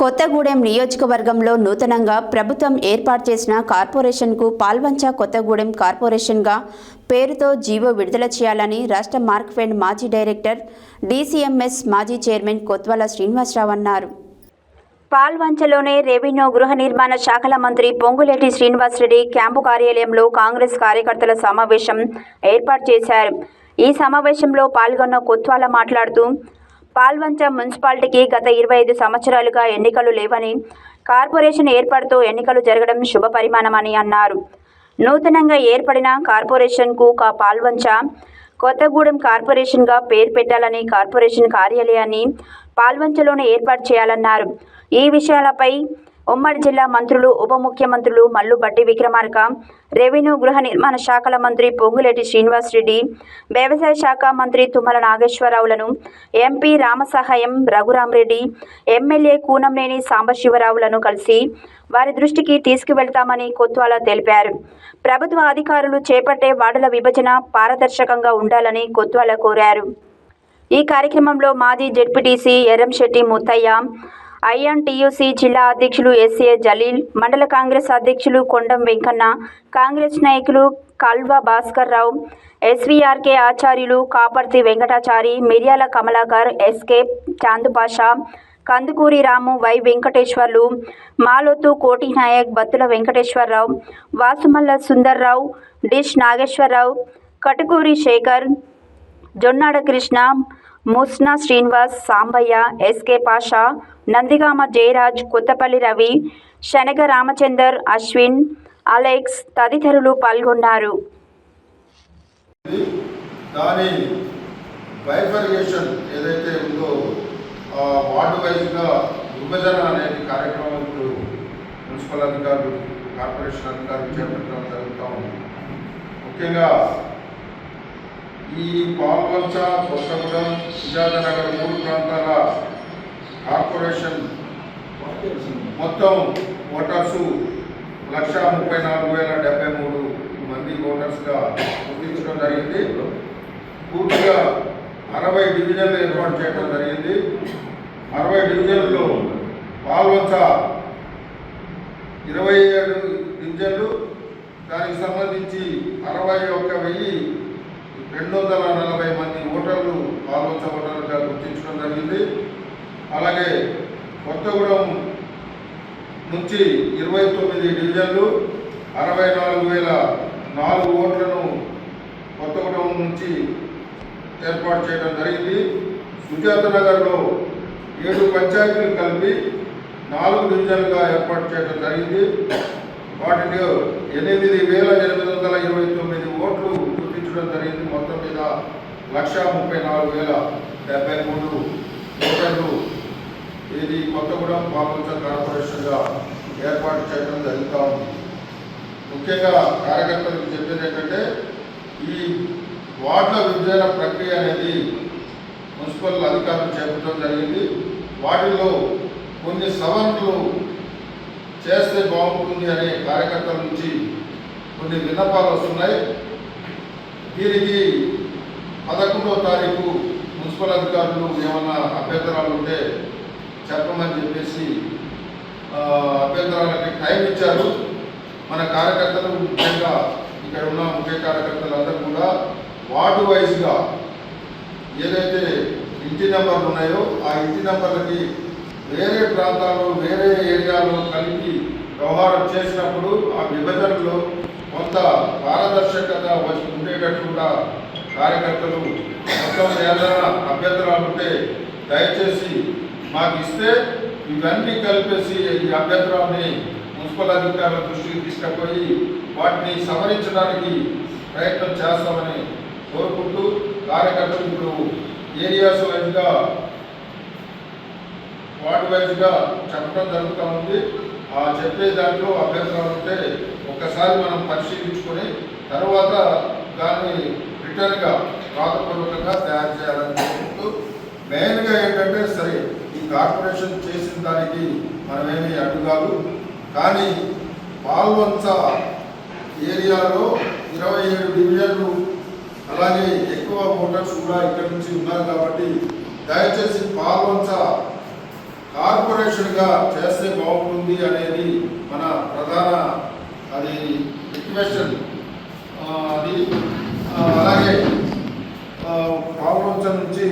కొత్తగూడెం నియోజకవర్గంలో నూతనంగా ప్రభుత్వం ఏర్పాటు చేసిన కార్పొరేషన్కు పాల్వంచ కొత్తగూడెం కార్పొరేషన్గా పేరుతో జీవో విడుదల చేయాలని రాష్ట్ర మార్క్ఫెడ్ మాజీ డైరెక్టర్ డీసీఎంఎస్ మాజీ చైర్మన్ కొత్వాల శ్రీనివాసరావు అన్నారు. పాల్వంచలోనే రెవెన్యూ గృహ నిర్మాణ శాఖల మంత్రి పొంగులేటి శ్రీనివాసరెడ్డి క్యాంపు కార్యాలయంలో కాంగ్రెస్ కార్యకర్తల సమావేశం ఏర్పాటు చేశారు. ఈ సమావేశంలో పాల్గొన్న కొత్వాల మాట్లాడుతూ పాల్వంచ మున్సిపాలిటీకి గత ఇరవై ఐదు సంవత్సరాలుగా ఎన్నికలు లేవని కార్పొరేషన్ ఏర్పాటుతో ఎన్నికలు జరగడం శుభ పరిమాణమని అన్నారు. నూతనంగా ఏర్పడిన కార్పొరేషన్కు కా పాల్వంచ కొత్తగూడెం కార్పొరేషన్గా పేరు పెట్టాలని కార్పొరేషన్ కార్యాలయాన్ని పాల్వంచలోనే ఏర్పాటు చేయాలన్నారు. ఈ విషయాలపై ఉమ్మడి జిల్లా మంత్రులు ఉప ముఖ్యమంత్రులు మల్లు బట్టి విక్రమార్క రెవెన్యూ గృహ నిర్మాణ శాఖల మంత్రి పొంగులేటి శ్రీనివాసరెడ్డి వ్యవసాయ శాఖ మంత్రి తుమ్మల నాగేశ్వరరావులను ఎంపీ రామసహాయం రఘురామరెడ్డి ఎమ్మెల్యే కూనంనేని సాంబశివరావులను కలిసి వారి దృష్టికి తీసుకువెళ్తామని కొత్వాల తెలిపారు. ప్రభుత్వ అధికారులు చేపట్టే వార్డుల విభజన పారదర్శకంగా ఉండాలని కొత్వాల కోరారు. ఈ కార్యక్రమంలో మాజీ జెడ్పీటీసీ ఎర్రంశెట్టి ముత్తయ్య ఐఎన్టీయూసీ జిల్లా అధ్యక్షులు ఎస్ఏ జలీల్ మండల కాంగ్రెస్ అధ్యక్షులు కొండం వెంకన్న కాంగ్రెస్ నాయకులు కల్వ Bhaskar Rao SVRK Acharyulu Kaparthi Venkatachari Miryala Kamalakar SK Chandupasha Kandukuri Ramu Y Venkateswarlu Malothu Koti Naik Battula Venkateswararao Vasumalla Sundarrao dish Nageswararao Katukuri Sekhar Jonnada Krishna Musna Srinivas Sambaiah SK Pasha Nandigama Jayaraj Kothapalli Ravi Shanaga Ramachander Ashwin Alex తదితరులు పాల్గొన్నారు. దాని bifurcation ఏదైతే ఉందో ward వైజ్గా విభజన అనేది కార్యక్రమం ఇప్పుడు మున్సిపల్ అధికారులు కార్పొరేషన్ అధికారులు చేపట్టడం జరుగుతూ ఉంది. ముఖ్యంగా ఈ పాల్వంచ కొత్తగూడెం విజాదనగర్ మూడు ప్రాంతాల కార్పొరేషన్ మొత్తం ఓటర్సు లక్ష ముప్పై నాలుగు వేల డెబ్బై మూడు మంది ఓటర్స్గా గుర్తించడం జరిగింది. పూర్తిగా అరవై డివిజన్లు ఏర్పాటు చేయడం జరిగింది. అరవై డివిజన్లలో పాల్వంచ ఇరవై ఏడు డివిజన్లు దానికి సంబంధించి అరవై ఒక్క వెయ్యి రెండు వందల నలభై మంది ఓటర్లు పాల్వంచ ఓటర్లుగా గుర్తించడం జరిగింది. అలాగే కొత్తగూడెం నుంచి ఇరవై తొమ్మిది డివిజన్లు అరవై నాలుగు వేల నాలుగు ఓట్లను కొత్తగూడెం నుంచి ఏర్పాటు చేయడం జరిగింది. సుజాత నగర్లో ఏడు పంచాయతీలు కలిపి నాలుగు డివిజన్లుగా ఏర్పాటు చేయడం జరిగింది. వాటిలో ఎనిమిది వేల ఎనిమిది వందల ఇరవై తొమ్మిది ఓట్లు జరిగింది. మొత్తం మీద లక్ష ముప్పై నాలుగు వేల డెబ్బై మూడు ఓటర్లు ఇది కొత్తగూడెం పాల్వంచ కార్పొరేషన్గా ఏర్పాటు చేయడం జరుగుతూ ఉంది. ముఖ్యంగా కార్యకర్తలకు చెప్పేది ఏంటంటే ఈ వార్డుల విభజన ప్రక్రియ అనేది మున్సిపల్ అధికారులు చేపట్టడం జరిగింది. వాటిల్లో కొన్ని సవరణలు చేస్తే బాగుంటుంది అనే కార్యకర్తల నుంచి కొన్ని విన్నపాలు వస్తున్నాయి. దీనికి పదకొండో తారీఖు మున్సిపల్ అధికారులు ఏమన్నా అభ్యంతరాలు ఉంటే చెప్పమని చెప్పేసి అభ్యంతరాలకి టైం ఇచ్చారు. మన కార్యకర్తలు ముఖ్యంగా ఇక్కడ ఉన్న ముఖ్య కార్యకర్తలు అందరూ కూడా వార్డు వైజ్గా ఏదైతే ఇంటి నెంబర్లు ఉన్నాయో ఆ ఇంటి నెంబర్లకి వేరే ప్రాంతాల్లో వేరే ఏరియాలో కలిపి వ్యవహారం చేసినప్పుడు ఆ విభజనలో కొంత పారదర్శకత వచ్చి ఉండేటట్లుగా కార్యకర్తలు మొత్తం ఏదైనా అభ్యంతరాలు ఉంటే దయచేసి మాకు ఇస్తే ఇవన్నీ కలిపేసి ఈ అభ్యంతరాన్ని మున్సిపల్ అధికారుల దృష్టికి తీసుకుపోయి వాటిని సవరించడానికి ప్రయత్నం చేస్తామని కోరుకుంటూ కార్యకర్తలు ఇప్పుడు ఏరియాస్ వైజ్గా వార్డు వైజ్గా చెప్పడం జరుగుతూ ఉంది. ఆ చెప్పే దాంట్లో అభ్యంతరాలు ఉంటే ఒక్కసారి మనం పరిశీలించుకొని తర్వాత దాన్ని రిటర్న్గా రాతపూర్వకంగా తయారు చేయాలని కోరుకుంటూ మెయిన్గా ఏంటంటే సరే ఈ కార్పొరేషన్ చేసిన దానికి మనమేమి అడ్డుగాలు కానీ పాల్వంచ ఏరియాలో ఇరవై ఏడు డివిజన్లు అలాగే ఎక్కువ ఓటర్స్ కూడా ఇక్కడ నుంచి ఉన్నారు కాబట్టి దయచేసి పాల్వంచ కార్పొరేషన్గా చేస్తే బాగుంటుంది అనేది మన ప్రధాన అది రిక్వెషన్ అది అలాగే ప్రాబ్లమ్స్ నుంచి